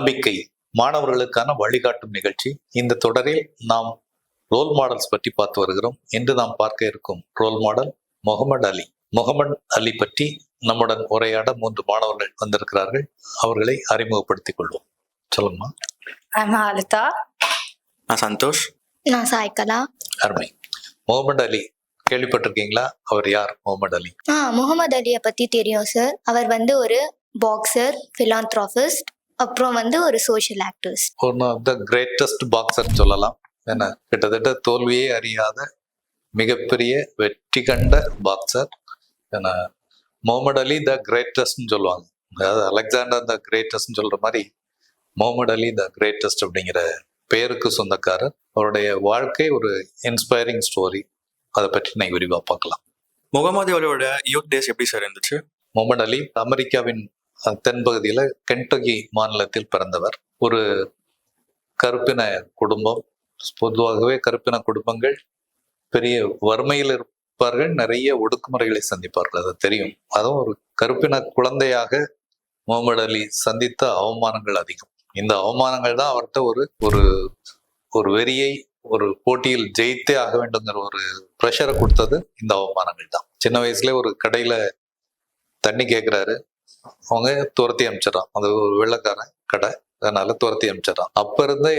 நம்பிக்கை மாணவர்களுக்கான வழிகாட்டும் நிகழ்ச்சி. இந்த தொடரில் நாம் ரோல் மாடல்ஸ் பற்றி பார்த்து வருகிறோம். இன்று நாம் பார்க்க இருக்கும் role model Muhammad Ali. Muhammad Ali பற்றி நம்முடன் உரையாட மூன்று மாணவர்கள் வந்திருக்கிறார்கள். அவர்களை அறிமுகப்படுத்திக் கொள்வோம். சொல்லுங்கம்மா. I'm Alita. நான் சந்தோஷ். நான் சாய்கலா. அருமை. முகமது அலி கேள்விப்பட்டிருக்கீங்களா? அவர் யார் முகமது அலி? ஆ முகமது அலியை பற்றி தெரியும் சார் அவர் வந்து ஒரு பாக்ஸர் ஃபிலாந்த்ராபிஸ்ட் அப்புறம் வந்து ஒரு social activist one of the greatest boxer சொல்லலாம். என்ன கிட்டத்தட்ட தோல்வியே அறியாத மிகப்பெரிய வெற்றி கண்ட பாக்ஸர் என்ன முகமது அலி த கிரேட்டஸ்ட்னு சொல்லுவாங்க. அதாவது அலெக்சாண்டர் த கிரேட்டஸ்ட்னு சொல்ற மாதிரி முகமது அலி த கிரேட்டஸ்ட் அப்படிங்கிற பெயருக்கு சொந்தக்காரர். அவருடைய வாழ்க்கை ஒரு இன்ஸ்பைரிங் ஸ்டோரி அதை பற்றி நான் விரிவாக பார்க்கலாம். முகமது அலியோட யூத் டேஸ் எப்படி சார் இருந்துச்சு? முகமது அலி அமெரிக்காவின் தென்பகுதியில் கென்டகி மாநிலத்தில் பிறந்தவர். ஒரு கருப்பின குடும்பம். பொதுவாகவே கருப்பின குடும்பங்கள் பெரிய வறுமையில் இருப்பார்கள் நிறைய ஒடுக்குமுறைகளை சந்திப்பார்கள் அது தெரியும். அதுவும் ஒரு கருப்பின குழந்தையாக முகமது அலி சந்தித்த அவமானங்கள் அதிகம். இந்த அவமானங்கள் தான் அவர்கிட்ட ஒரு ஒரு ஒரு வெறியை ஒரு போட்டியில் ஜெயித்தே ஆக வேண்டுங்கிற ஒரு ப்ரெஷரை கொடுத்தது இந்த அவமானங்கள் தான். சின்ன வயசுல ஒரு கடையில தண்ணி கேட்குறாரு அவங்க துரத்தி அனுப்பிச்சிடறான் அது ஒரு வெள்ளைக்காரன் கடை அதனால துரத்தி அனுப்பிச்சிடறான் அப்ப இருந்தே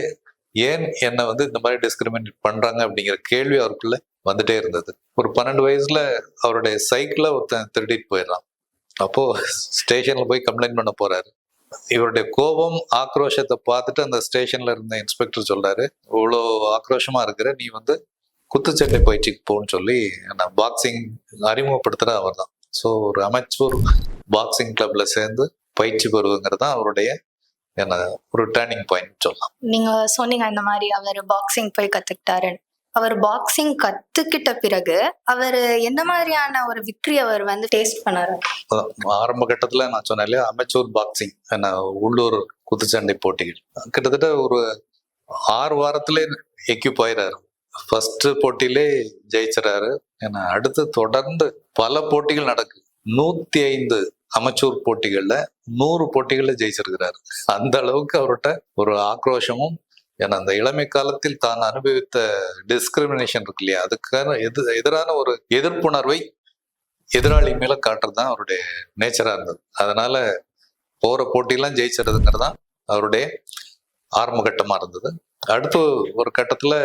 ஏன் என்னை வந்து இந்த மாதிரி டிஸ்கிரிமினேட் பண்றாங்க அப்படிங்கிற கேள்வி அவருக்குள்ள வந்துட்டே இருந்தது. ஒரு பன்னெண்டு வயசுல அவருடைய சைக்கிளை ஒருத்தன் திருடிட்டு போயிடுறான். அப்போ ஸ்டேஷன்ல போய் கம்ப்ளைண்ட் பண்ண போறாரு. இவருடைய கோபம் ஆக்ரோஷத்தை பார்த்துட்டு அந்த ஸ்டேஷன்ல இருந்த இன்ஸ்பெக்டர் சொல்றாரு இவ்வளோ ஆக்ரோஷமா இருக்கிற நீ வந்து குத்துச்சண்டை பயிற்சிக்கு போன்னு சொல்லி என்ன பாக்ஸிங் அறிமுகப்படுத்துற அவர் தான் ஸோ ஒரு அமைச்சூர் பாக்ஸிங் கிளப்ல சேர்ந்து பயிற்சி பெறுவங்கிறது தான் அவருடைய என்ன ஒரு டேர்னிங் பாயிண்ட் சொல்லலாம். நீங்க சொன்னீங்க இந்த மாதிரி அவர் பாக்ஸிங் போய் கத்துக்கிட்டாரு அவர் பாக்ஸிங் கத்துக்கிட்ட பிறகு அவர் எந்த மாதிரியான ஒரு விக்டரி அவர் வந்து டேஸ்ட் பண்ணாரு? ஆரம்ப கட்டத்துல நான் சொன்னேன் இல்லையா அமைச்சூர் பாக்ஸிங் என்ன உள்ளூர் குத்துச்சண்டை போட்டிகள். கிட்டத்தட்ட ஒரு ஆறு வாரத்திலே எக்யூப் ஆயிறாரு. ஃபர்ஸ்ட் போட்டியிலே ஜெயிச்சிடறாரு ஏன்னா அடுத்து தொடர்ந்து பல போட்டிகள் நடக்கு. நூத்தி ஐந்து அமைச்சூர் போட்டிகள்ல நூறு போட்டிகள்ல ஜெயிச்சிருக்கிறாரு. அந்த அளவுக்கு அவர்கிட்ட ஒரு ஆக்ரோஷமும் ஏன்னா அந்த இளமை காலத்தில் தான் அனுபவித்த டிஸ்கிரிமினேஷன் இருக்கு இல்லையா? அதுக்கான எது எதிரான ஒரு எதிர்ப்புணர்வை எதிராளி மேல காட்டுறது தான் அவருடைய நேச்சரா இருந்தது. அதனால போற போட்டியெல்லாம் ஜெயிச்சிருதுங்கிறது தான் அவருடைய ஆரம்ப கட்டமா இருந்தது. அடுத்து ஒரு கட்டத்துல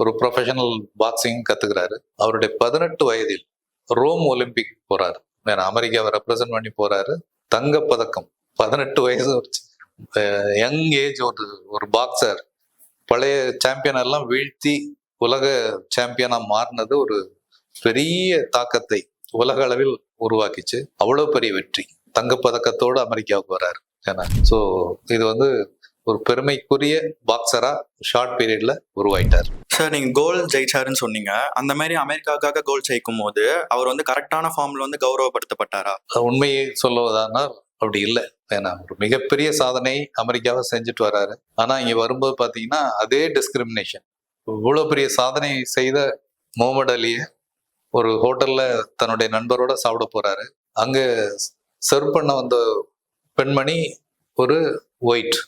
ஒரு ப்ரொஃபஷனல் பாக்ஸிங் கத்துக்கிறாரு. அவருடைய பதினெட்டு வயதில் ரோம் ஒலிம்பிக் போறாரு. ஏன்னா அமெரிக்காவை ரெப்ரசன்ட் பண்ணி போறாரு. தங்க பதக்கம் பதினெட்டு வயசு யங் ஏஜ் ஒரு ஒரு பாக்ஸர் பழைய சாம்பியன் எல்லாம் வீழ்த்தி உலக சாம்பியனா மாறினது ஒரு பெரிய தாக்கத்தை உலக அளவில் உருவாக்கிச்சு. அவ்வளவு பெரிய வெற்றி. தங்கப்பதக்கத்தோடு அமெரிக்காவுக்கு வராரு. ஏன்னா ஸோ இது வந்து ஒரு பெருமைக்குரிய பாக்ஸரா ஷார்ட் பீரியட்ல உருவாயிட்டார். சார் நீங்க கோல் ஜெயிச்சாருன்னு சொன்னீங்க. அந்த மாதிரி அமெரிக்காக்காக கோல் ஜெயிக்கும் போது அவர் வந்து கரெக்டான ஃபார்ம்ல வந்து கௌரவப்படுத்தப்பட்டாரா? உண்மையை சொல்லுவதானால் அப்படி இல்லை. ஏன்னா ஒரு மிகப்பெரிய சாதனை அமெரிக்காவை செஞ்சுட்டு வராரு. ஆனா இங்க வரும்போது பாத்தீங்கன்னா அதே டிஸ்கிரிமினேஷன் இவ்வளவு பெரிய சாதனை செய்த முகமது அலிய ஒரு ஹோட்டல்ல தன்னுடைய நண்பரோட சாப்பிட போறாரு. அங்க சர்வ் பண்ண வந்த பெண்மணி ஒரு ஒயிட்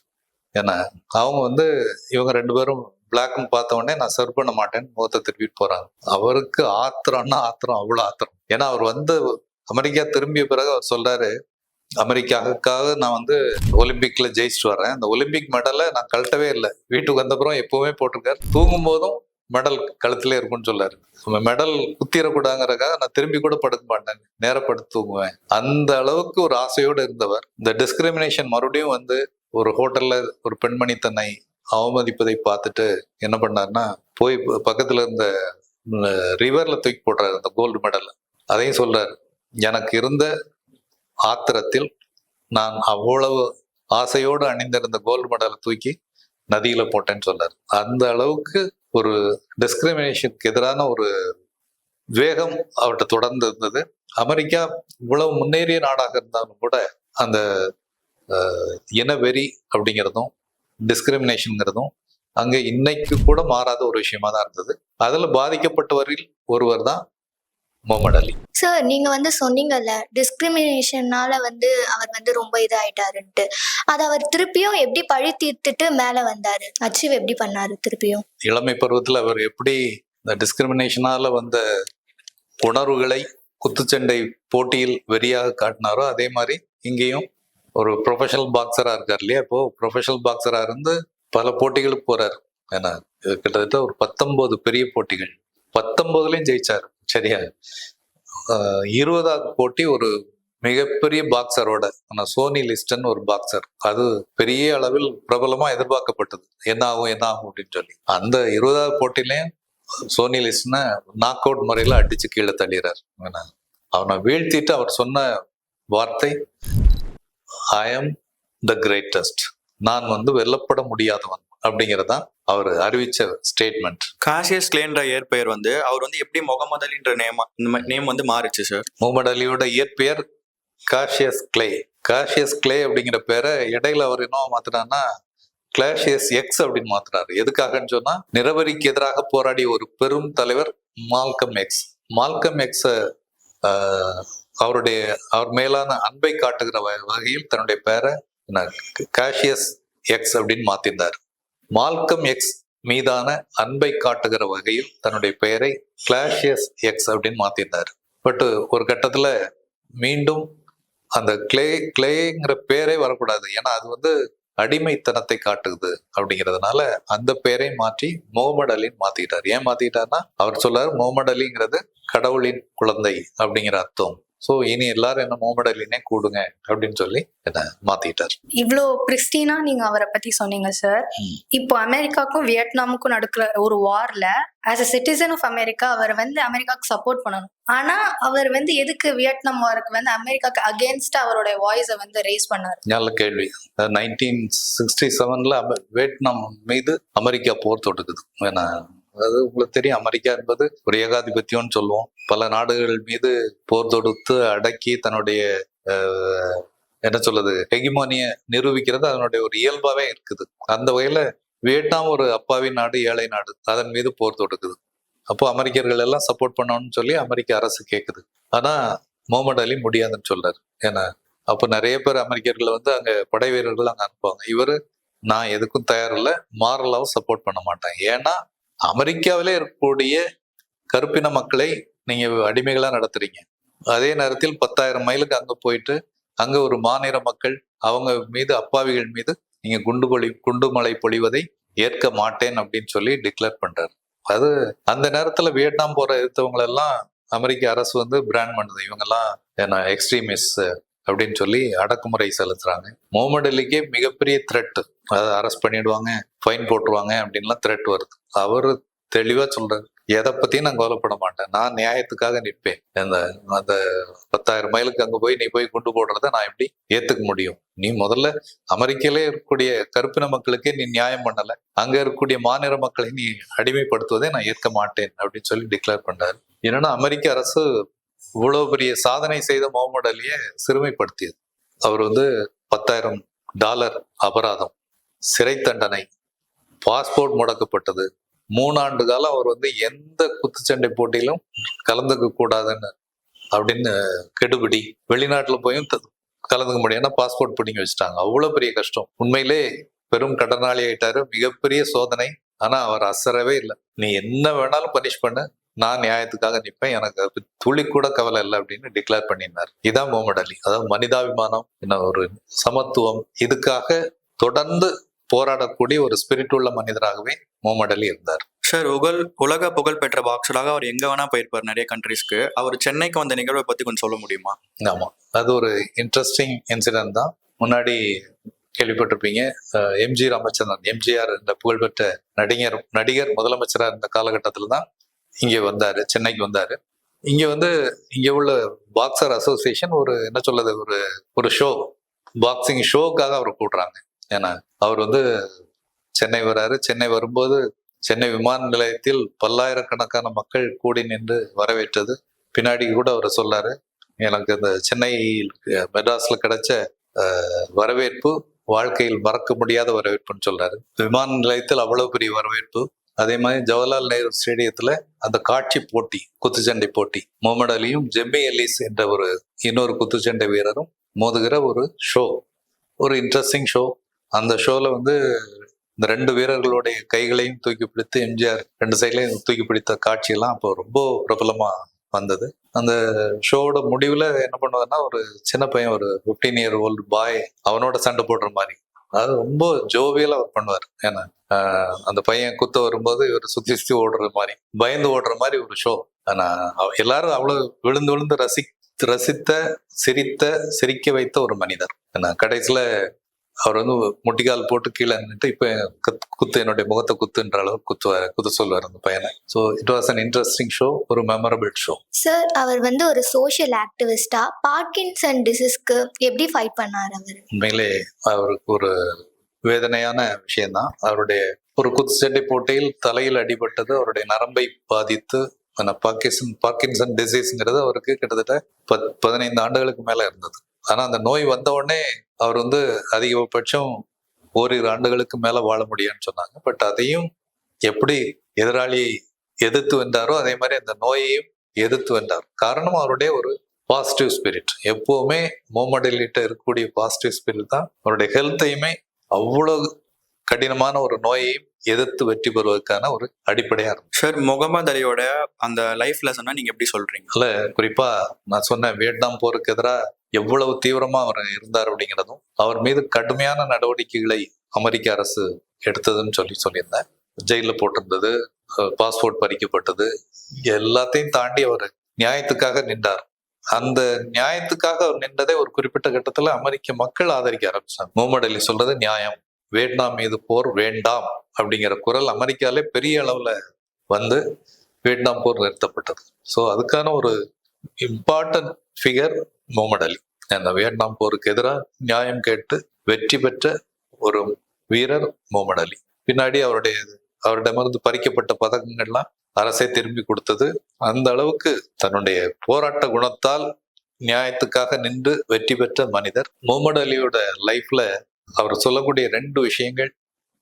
ஏன்னா அவங்க வந்து இவங்க ரெண்டு பேரும் பிளாக்னு பார்த்த உடனே நான் சர்வ் பண்ண மாட்டேன்னு முகத்தை திருப்பிட்டு போறாங்க. அவருக்கு ஆத்திரம்னா ஆத்திரம் அவ்வளவு ஆத்திரம். ஏன்னா அவர் வந்து அமெரிக்கா திரும்பிய பிறகு அவர் சொல்றாரு அமெரிக்காவுக்காக நான் வந்து ஒலிம்பிக்ல ஜெயிச்சுட்டு வரேன் அந்த ஒலிம்பிக் மெடலை நான் கழட்டவே இல்லை. வீட்டுக்கு வந்தப்புறம் எப்பவுமே போட்டிருக்காரு. தூங்கும் போதும் மெடல் கழுத்துல இருக்கும்னு சொல்லாரு மெடல் குத்திரக்கூடாங்கிறக்காக நான் திரும்பி கூட படுக்க மாட்டேன். நேரப்படுத்தி தூங்குவேன். அந்த அளவுக்கு ஒரு ஆசையோடு இருந்தவர். இந்த டிஸ்கிரிமினேஷன் மறுபடியும் வந்து ஒரு ஹோட்டல்ல ஒரு பெண்மணி தன்னை அவமதிப்பதை பார்த்துட்டு என்ன பண்ணாருன்னா போய் பக்கத்தில் பக்கத்துல இருந்த ரிவர்ல தூக்கி போடுறாரு அந்த கோல்டு மெடல் அதையும் சொல்றாரு எனக்கு இருந்த ஆத்திரத்தில் நான் அவ்வளவு ஆசையோடு அணிந்திருந்த கோல்டு மெடலை தூக்கி நதியில போட்டேன்னு சொன்னார். அந்த அளவுக்கு ஒரு டிஸ்கிரிமினேஷனுக்கு எதிரான ஒரு வேகம் அவர்கிட்ட தொடர்ந்து இருந்தது. அமெரிக்கா இவ்வளவு முன்னேறிய நாடாக இருந்தாலும் கூட அந்த இனவெறி அப்படிங்கிறதும் டிஸ்கிரிமினேஷனுங்கிறதும் அங்க இன்னைக்கு கூட மாறாத ஒரு விஷயமா தான் இருந்தது. அதுல பாதிக்கப்பட்டவரில் ஒருவர் தான் முகமது அலி. சார் நீங்க வந்து சொன்னீங்கல்ல டிஸ்கிரிமினேஷனால வந்து அவர் வந்து ரொம்ப இதாயிட்டாருன்ட்டு. அதை அவர் திருப்பியும் எப்படி பழி தீர்த்துட்டு மேல வந்தாரு? அச்சீவ் எப்படி பண்ணாரு திருப்பியும்? இளமை பருவத்தில் அவர் எப்படி இந்த டிஸ்கிரிமினேஷனால வந்த உணர்வுகளை குத்துச்சண்டை போட்டியில் வெறியாக காட்டினாரோ அதே மாதிரி இங்கேயும் ஒரு ப்ரொஃபஷனல் பாக்ஸராக இருக்கார் இல்லையா? இப்போ ப்ரொஃபஷனல் பாக்ஸராக இருந்து பல போட்டிகளுக்கு போறாரு. ஏன்னா இது கிட்டத்தட்ட ஒரு பத்தொன்பது பெரிய போட்டிகள். பத்தொம்போதுலேயும் ஜெயிச்சார். சரியா? இருபதாவது போட்டி ஒரு மிகப்பெரிய பாக்ஸரோட ஆனால் சோனி லிஸ்டன் ஒரு பாக்ஸர் அது பெரிய அளவில் பிரபலமா எதிர்பார்க்கப்பட்டது. என்ன ஆகும் என்ன ஆகும் அப்படின்னு சொல்லி. அந்த இருபதாவது போட்டிலையும் சோனி லிஸ்டனை நாக் அவுட் முறையில அடிச்சு கீழே தள்ளிடுறார். அவனை வீழ்த்திட்டு அவர் சொன்ன வார்த்தை ஐ எம் த கிரேட்டஸ்ட் நான் வந்து வெல்லப்பட முடியாதவன் அப்படிங்கறதான் அவர் அறிவிச்ச ஸ்டேட்மெண்ட் காசியஸ் கிளேன்ற இயற்பெயர் வந்து அவர் வந்து எப்படி முகமது அலின்ற நேம் நேம் வந்து மாறுச்சு சார் முகமது அலியோட இயற்பெயர் காஷியஸ் கிளே காஷியஸ் கிளே அப்படிங்கிற பேரை இடையில அவர் என்ன மாத்தினான்னா கிளாஷியஸ் எக்ஸ் அப்படின்னு மாத்துறாரு. எதுக்காகன்னு சொன்னா நிறவரிக்கு எதிராக போராடிய ஒரு பெரும் தலைவர் மால்கம் எக்ஸ் மால்கம் எக்ஸ் அவருடைய அவர் மேலான அன்பை காட்டுகிற வ- வகையில் தன்னுடைய பேரை காஷியஸ் எக்ஸ் அப்படின்னு மாத்திருந்தார். மால்கம் எக்ஸ் மீதான அன்பை காட்டுகிற வகையில் தன்னுடைய பெயரை கிளாஷியஸ் எக்ஸ் அப்படின்னு மாத்திருந்தார். பட் ஒரு கட்டத்துல மீண்டும் அந்த கிளே கிளேங்கிற பேரே வரக்கூடாது. ஏன்னா அது வந்து அடிமைத்தனத்தை காட்டுது அப்படிங்கிறதுனால அந்த பேரை மாற்றி முகமது அலின்னு மாத்திக்கிட்டார். ஏன் மாத்திக்கிட்டார்னா அவர் சொல்றாரு முகமது அலிங்கிறது கடவுளின் குழந்தை அப்படிங்கிற அர்த்தம். ஸோ இனி எல்லாரும் என்ன முகமது அலினே கூடுங்க அப்படின்னு சொல்லி என்ன மாத்திக்கிட்டார் இவ்வளோ பிரிஸ்டீனா நீங்க அவரை பத்தி சொன்னீங்க சார். இப்போ அமெரிக்காக்கும் வியட்நாமுக்கும் நடக்கிற ஒரு வார்ல as a citizen of America அவர் வந்து அமெரிக்காவுக்கு சப்போர்ட் பண்ணணும். ஆனா அவர் வந்து எதுக்கு வியட்நாம் வாருக்கு வந்து அமெரிக்காக்கு அகேன்ஸ்டா அவருடைய வாய்ஸை வந்து ரைஸ் பண்ணாரு? நல்ல கேள்வி. நைன்டீன் சிக்ஸ்டி செவன்ல வியட்நாம் மீது அமெரிக்கா போர் தொடுக்குது. ஏன்னா அதாவது உங்களுக்கு தெரியும் அமெரிக்கா என்பது ஒரு ஏகாதிபத்தியம்னு சொல்லுவோம். பல நாடுகள் மீது போர் தொடுத்து அடக்கி தன்னுடைய என்ன சொல்றது ஹெகிமோனிய நிரூபிக்கிறது. அதனுடைய ஒரு இயல்பாவே இருக்குது. அந்த வகையில வியட்நாம் ஒரு அப்பாவி நாடு ஏழை நாடு. அதன் மீது போர் தொடுக்குது. அப்போ அமெரிக்கர்கள் எல்லாம் சப்போர்ட் பண்ணணும்னு சொல்லி அமெரிக்க அரசு கேட்குது ஆனா முகமது அலி முடியாதுன்னு சொல்றாரு. ஏன்னா அப்போ நிறைய பேர் அமெரிக்கர்கள் வந்து அங்க படை வீரர்கள் அங்க அனுப்புவாங்க. இவரு நான் எதுக்கும் தயாரில்லை மாரலாவும் சப்போர்ட் பண்ண மாட்டேன். ஏன்னா அமெரிக்காவிலே இருக்கக்கூடிய கருப்பின மக்களை நீங்க அடிமைகளா நடத்துறீங்க. அதே நேரத்தில் பத்தாயிரம் மைலுக்கு அங்க போயிட்டு அங்க ஒரு மாநில மக்கள் அவங்க மீது அப்பாவிகள் மீது நீங்க குண்டு பொழி குண்டு மழை பொழிவதை ஏற்க மாட்டேன் அப்படின்னு சொல்லி டிக்ளேர் பண்றாரு. அது அந்த நேரத்துல வியட்நாம் போற எதிர்த்தவங்க அமெரிக்க அரசு வந்து பிராண்ட் பண்ணுது. இவங்கெல்லாம் என்ன எக்ஸ்ட்ரீமிஸ்ட் அப்படின்னு சொல்லி அடக்குமுறை செலுத்துறாங்க. முகமது அலிக்கே மிகப்பெரிய த்ரெட் அதை அரெஸ்ட் பண்ணிடுவாங்க ஃபைன் போட்டுருவாங்க அப்படின்லாம் த்ரெட் வருது. அவர் தெளிவா சொல்றாரு. எதை பத்தியும் நான் கவலைப்பட மாட்டேன். நான் நியாயத்துக்காக நிற்பேன். அந்த அந்த பத்தாயிரம் மைலுக்கு அங்க போய் நீ போய் குண்டு போடுறத நான் எப்படி ஏத்துக்க முடியும்? நீ முதல்ல அமெரிக்கிலே இருக்கக்கூடிய கருப்பின மக்களுக்கே நீ நியாயம் பண்ணல. அங்க இருக்கக்கூடிய மாநில மக்களை நீ அடிமைப்படுத்துவதை நான் ஏற்க மாட்டேன் அப்படின்னு சொல்லி டிக்ளேர் பண்ணாரு என்னன்னா அமெரிக்க அரசு இவ்வளவு பெரிய சாதனை செய்த முகமது அலியை சிறுமைப்படுத்தியது. அவர் வந்து பத்தாயிரம் டாலர் அபராதம் சிறை தண்டனை பாஸ்போர்ட் முடக்கப்பட்டது மூணாண்டு காலம் அவர் வந்து எந்த குத்துச்சண்டை போட்டியிலும் கலந்துக்க கூடாதுன்னு அப்படின்னு கெடுபிடி. வெளிநாட்டுல போயும் கலந்துக்க முடியும். ஏன்னா பாஸ்போர்ட் பிடிங்கி வச்சுட்டாங்க. அவ்வளவு பெரிய கஷ்டம். உண்மையிலே பெரும் கடனாளி ஆயிட்டாரு. மிகப்பெரிய சோதனை. ஆனா அவர் அசரவே இல்லை. நீ என்ன வேணாலும் பனிஷ் பண்ணு. நான் நியாயத்துக்காக நிற்பேன் எனக்கு துளி கூட கவலை இல்லை அப்படின்னு டிக்ளேர் பண்ணியிருந்தார் இதான் முகமது அலி. அதாவது மனிதாபிமானம் என்ன ஒரு சமத்துவம். இதுக்காக தொடர்ந்து போராடக்கூடிய ஒரு ஸ்பிரிட் உள்ள மனிதராகவே முகமது அலி இருந்தார். சார் உகல் உலக புகழ் பெற்ற பாக்ஸராக அவர் எங்க வேணா போயிருப்பார் நிறைய கண்ட்ரீஸ்க்கு அவர் சென்னைக்கு வந்த நிகழ்வை பத்தி கொஞ்சம் சொல்ல முடியுமா? ஆமா. அது ஒரு இன்ட்ரெஸ்டிங் இன்சிடென்ட் தான். முன்னாடி கேள்விப்பட்டிருப்பீங்க எம்ஜி ராமச்சந்திரன் எம்ஜிஆர் என்ற புகழ்பெற்ற நடிகர் நடிகர் முதலமைச்சராக இருந்த காலகட்டத்தில் தான் இங்கே வந்தாரு சென்னைக்கு வந்தாரு. இங்க வந்து இங்க உள்ள பாக்ஸர் அசோசியேஷன் ஒரு என்ன சொல்றது ஒரு ஒரு ஷோ பாக்ஸிங் ஷோக்காக அவர் கூட்டுறாங்க ஏன்னா அவர் வந்து சென்னை வராரு. சென்னை வரும்போது சென்னை விமான நிலையத்தில் பல்லாயிரக்கணக்கான மக்கள் கூடி நின்று வரவேற்றது. பின்னாடி கூட அவர் சொல்லாரு எனக்கு இந்த சென்னை மெட்ராஸ்ல கிடைச்ச வரவேற்பு வாழ்க்கையில் மறக்க முடியாத வரவேற்புன்னு சொல்றாரு விமான நிலையத்தில் அவ்வளவு பெரிய வரவேற்பு. அதே மாதிரி ஜவஹர்லால் நேரு ஸ்டேடியத்துல அந்த காட்சி போட்டி குத்துச்சண்டை போட்டி முகமது அலியும் ஜெம்மி அலிஸ் என்ற ஒரு இன்னொரு குத்துச்சண்டை வீரரும் மோதுகிற ஒரு ஷோ ஒரு இன்ட்ரெஸ்டிங் ஷோ அந்த ஷோல வந்து இந்த ரெண்டு வீரர்களுடைய கைகளையும் தூக்கி பிடித்து எம்ஜிஆர் ரெண்டு சைட்லையும் தூக்கி பிடித்த காட்சியெல்லாம் அப்போ ரொம்ப பிரபலமா வந்தது. அந்த ஷோவோட முடிவில் என்ன பண்ணுவாருன்னா ஒரு சின்ன பையன் ஒரு 15 இயர் ஓல்டு பாய் அவனோட சண்டை போடுற மாதிரி. அது ரொம்ப ஜோவியலா அவர் பண்ணுவார். ஏன்னா அந்த பையன் குத்த வரும்போது இவர் சுத்தி சுத்தி ஓடுற மாதிரி பயந்து ஓடுற மாதிரி ஒரு ஷோ ஆனா அவ- எல்லாரும் அவ்வளவு விழுந்து விழுந்து ரசி ரசித்த சிரித்த சிரிக்க வைத்த ஒரு மனிதர். ஏன்னா கடைசியில அவர் வந்து முட்டிக்கால் போட்டு கீழே நின்னுட்டு இப்ப கத்- குத்து என்னுடைய முகத்தை குத்துன்ற அளவு குத்துவார் குத்து சொல்லுவார் அந்த பையனை. So it was an interesting show ஒரு மெமரபிள் ஷோ சார் அவர் வந்து ஒரு சோஷியல் ஆக்டிவிஸ்டா பார்க்கின்சன் டிசீஸ்க்கு எப்படி ஃபைட் பண்ணார் அவர்? உண்மையிலே அவருக்கு ஒரு வேதனையான விஷயம்தான். அவருடைய ஒரு குத்துச்சண்டை போட்டியில் தலையில் அடிபட்டது அவருடைய நரம்பை பாதித்து பார்க்கின்சன் பார்க்கின்சன் டிசீஸ்ங்கிறது அவருக்கு கிட்டத்தட்ட பத் பதினைந்து ஆண்டுகளுக்கு மேல இருந்தது. ஆனா அந்த நோய் வந்த உடனே அவர் வந்து அதிகபட்சம் ஓரிரு ஆண்டுகளுக்கு மேல வாழ முடியும்னு சொன்னாங்க. பட் அதையும் எப்படி எதிராளியை எதிர்த்து வென்றாரோ அதே மாதிரி அந்த நோயையும் எதிர்த்து வென்றார். காரணம் அவருடைய ஒரு பாசிட்டிவ் ஸ்பிரிட் எப்பவுமே மோமடலிட்ட இருக்கக்கூடிய பாசிட்டிவ் ஸ்பிரிட் தான். அவருடைய ஹெல்த்தையுமே அவ்வளவு கடினமான ஒரு நோயையும் எதிர்த்து வெற்றி பெறுவதற்கான ஒரு அடிப்படையா இருக்கும் சார் முகமது அலியோட அந்த லைஃப் லெசனை நீங்க எப்படி சொல்றீங்க? அதுல குறிப்பா நான் சொன்னேன் வியட்நாம் போருக்கு எதிராக எவ்வளவு தீவிரமா அவர் இருந்தார் அப்படிங்கிறதும் அவர் மீது கடுமையான நடவடிக்கைகளை அமெரிக்க அரசு எடுத்ததுன்னு சொல்லி சொல்லியிருந்தேன் ஜெயிலில் போட்டிருந்தது பாஸ்போர்ட் பறிக்கப்பட்டது எல்லாத்தையும் தாண்டி அவர் நியாயத்துக்காக நின்றார். அந்த நியாயத்துக்காக அவர் நின்றதே ஒரு குறிப்பிட்ட கட்டத்துல அமெரிக்க மக்கள் ஆதரிக்க ஆரம்பிச்சாங்க. முகமது அலி சொல்றது நியாயம். வியட்நாம் மீது போர் வேண்டாம் அப்படிங்கிற குரல் அமெரிக்காலே பெரிய அளவுல வந்து வியட்நாம் போர் நிறுத்தப்பட்டது. ஸோ அதுக்கான ஒரு இம்பார்ட்டன்ட் ஃபிகர் முகமது அலி அந்த வியட்நாம் போருக்கு எதிராக நியாயம் கேட்டு வெற்றி பெற்ற ஒரு வீரர் முகமது அலி. பின்னாடி அவருடைய அவரிடமிருந்து பறிக்கப்பட்ட பதக்கங்கள்லாம் அரசே திரும்பி கொடுத்தது. அந்த அளவுக்கு தன்னுடைய போராட்ட குணத்தால் நியாயத்துக்காக நின்று வெற்றி பெற்ற மனிதர் முகமது அலியோட லைஃப்ல அவர் சொல்லக்கூடிய ரெண்டு விஷயங்கள்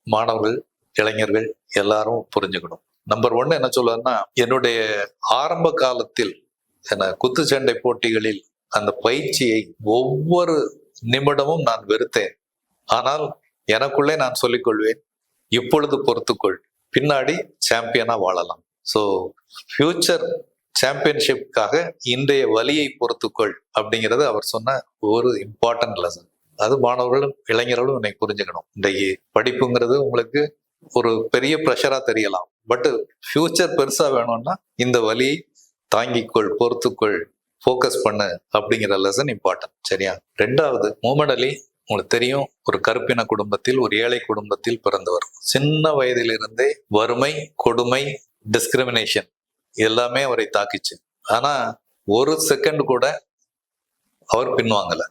மாணவர்கள் இளைஞர்கள் எல்லாரும் புரிஞ்சுக்கணும். நம்பர் ஒன் என்ன சொல்லுவேன்னா என்னுடைய ஆரம்ப காலத்தில் என குத்துச்சண்டை போட்டிகளில் அந்த பயிற்சியை ஒவ்வொரு நிமிடமும் நான் வெறுத்தேன். ஆனால் எனக்குள்ளே நான் சொல்லிக்கொள்வேன் இப்பொழுது பொறுத்துக்கொள். பின்னாடி சாம்பியனா வாழலாம். ஸோ ஃபியூச்சர் சாம்பியன்ஷிப்காக இன்றைய வழியை பொறுத்துக்கொள் அப்படிங்கிறது அவர் சொன்ன ஒரு இம்பார்ட்டன்ட் லெசன் அது மாணவர்களும் இளைஞர்களும் இன்னைக்கு புரிஞ்சுக்கணும். இன்றைக்கு படிப்புங்கிறது உங்களுக்கு ஒரு பெரிய ப்ரெஷரா தெரியலாம். பட் ஃபியூச்சர் பெருசா வேணும்னா இந்த வழியை தாங்கிக்கொள் பொறுத்துக்கொள். ஃபோக்கஸ் பண்ணு அப்படிங்கிற லெசன் இம்பார்ட்டன்ட் சரியா? ரெண்டாவது முகமது அலி உங்களுக்கு தெரியும் ஒரு கருப்பின குடும்பத்தில் ஒரு ஏழை குடும்பத்தில் பிறந்தவர் சின்ன வயதிலிருந்தே வறுமை கொடுமை டிஸ்கிரிமினேஷன் எல்லாமே அவரை தாக்கிச்சு. ஆனா ஒரு செகண்ட் கூட அவர் பின்வாங்கல.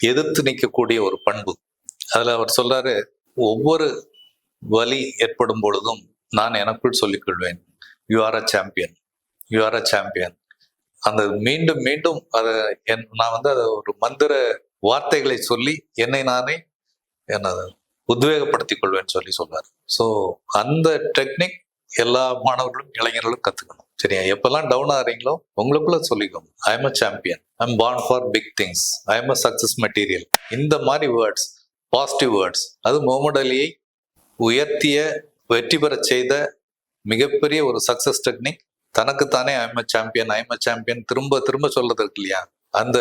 எதிர்த்து நிற்கக்கூடிய ஒரு பண்பு. அதுல அவர் சொல்றாரு ஒவ்வொரு வலி ஏற்படும் பொழுதும் நான் எனக்குள் சொல்லிக் கொள்வேன். You are a champion you are a champion அந்த மீண்டும் மீண்டும் அதை என் நான் வந்து அதை ஒரு மந்திர வார்த்தைகளை சொல்லி என்னை நானே என்ன உத்வேகப்படுத்திக் கொள்வேன் சொல்லி சொல்றாரு. ஸோ அந்த டெக்னிக் எல்லா மாணவர்களும் இளைஞர்களும் கத்துக்கணும். சரியா? எப்பெல்லாம் டவுன் ஆகிறீங்களோ உங்களுக்குள்ள சொல்லிக்கோங்க. I am a champion I am born for big things I am a success material இந்த மாதிரி வேர்ட்ஸ் பாசிட்டிவ் வேர்ட்ஸ் அது முகமது அலியை உயர்த்திய வெற்றி பெறச் செய்த மிகப்பெரிய ஒரு சக்சஸ் டெக்னிக் தனக்குத்தானே ஐம சாம்பியன் ஐம சாம்பியன் திரும்ப திரும்ப சொல்றது இருக்கு இல்லையா? அந்த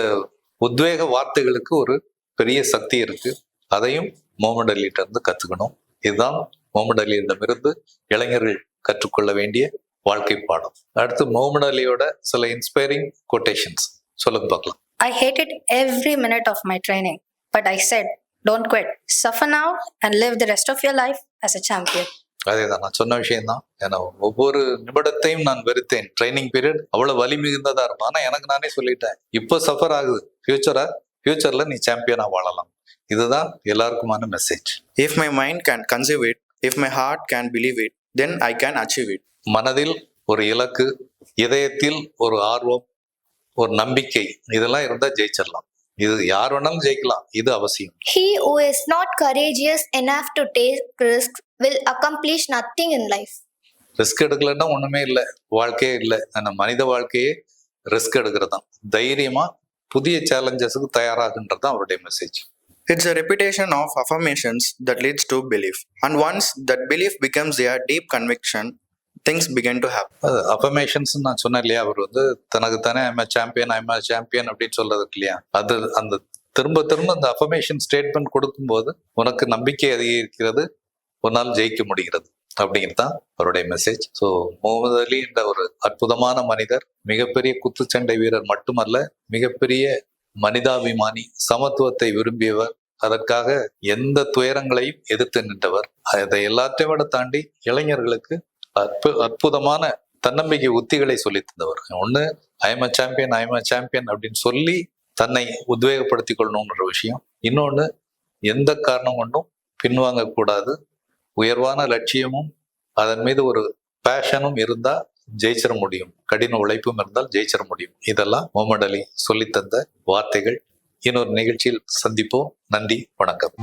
உத்வேக வார்த்தைகளுக்கு ஒரு பெரிய சக்தி இருக்கு. அதையும் மோமட் அலிட்ட இருந்து கத்துக்கணும். இதுதான் மோமட் அலியிடமிருந்து இளைஞர்கள் கற்றுக்கொள்ள வேண்டிய வாழ்க்கை பாடம். அடுத்து மோமட் அலியோட சில இன்ஸ்பைரிங் கொட்டேஷன்ஸ் சொல்லுங்க பார்க்கலாம். I I every minute of my training but I said don't don't quit. Suffer and live the rest of your life as a champion அதேதான் நான் சொன்ன விஷயம்தான். ஏன்னா ஒவ்வொரு நிமிடத்தையும் நான் வெறுத்தேன். ட்ரைனிங் பீரியட் அவ்வளவு வலி மிகுந்ததா இருக்கும் ஆனா எனக்கு நானே சொல்லிட்டேன். இப்போ சஃபர் ஆகுது. ஃபியூச்சரா ஃபியூச்சர்ல நீ சாம்பியனா வாழலாம். இதுதான் எல்லாருக்குமான message If my mind can conceive it, if my heart can believe it, then I can achieve it. மனதில் ஒரு இலக்கு இதயத்தில் ஒரு ஆர்வம் ஒரு நம்பிக்கை இதெல்லாம் இருந்தா ஜெயிச்சிடலாம். இது யார் வேணாலும் ஜெயிக்கலாம் இது அவசியம் He who is not courageous enough to take risks will accomplish nothing in life. Risk எடுக்கலன்னா ஒண்ணுமே இல்லை வாழ்க்கையே இல்லை அந்த மனித வாழ்க்கையே ரிஸ்க் எடுக்கிறது தான் தைரியமா புதிய சேலஞ்சஸுக்கு தயாராகுன்றது தான் அவருடைய message It's a repetition of affirmations that leads to belief. And once that belief becomes a deep conviction, things begin to happen affirmations நான் சொன்னேன் இல்லையா? அவர் வந்து தனக்கு தானே ஐம் சாம்பியன் ஐம் சாம்பியன் அப்படின்னு சொல்றதுக்கு இல்லையா? அது அந்த திரும்ப திரும்ப அந்த அஃபர்மேஷன் ஸ்டேட்மெண்ட் கொடுக்கும்போது உனக்கு நம்பிக்கை அதிகரிக்கிறது ஒரு நாள் ஜெயிக்க முடிகிறது அப்படிங்கிறது தான் அவருடைய மெசேஜ் ஸோ முகமது அலி என்ற ஒரு அற்புதமான மனிதர் மிகப்பெரிய குத்துச்சண்டை வீரர் மட்டுமல்ல மிகப்பெரிய மனிதாபிமானி சமத்துவத்தை விரும்பியவர் அதற்காக எந்த துயரங்களையும் எதிர்த்து நின்றவர். அதை எல்லாத்தையும் விட தாண்டி இளைஞர்களுக்கு அற்பு அற்புதமான தன்னம்பிக்கை உத்திகளை சொல்லி தந்தவர் ஒன்று ஐம சாம்பியன் ஐம சாம்பியன் அப்படின்னு சொல்லி தன்னை உத்வேகப்படுத்தி கொள்ளணுன்ற விஷயம். இன்னொன்று எந்த காரணம் கொண்டும் பின்வாங்க கூடாது. உயர்வான லட்சியமும் அதன் மீது ஒரு பேஷனும் இருந்தால் ஜெயிச்சிட முடியும். கடின உழைப்பும் இருந்தால் ஜெயிச்சிட முடியும். இதெல்லாம் முகமது அலி சொல்லித்தந்த வார்த்தைகள். இன்னொரு நிகழ்ச்சியில் சந்திப்போம். நன்றி வணக்கம்.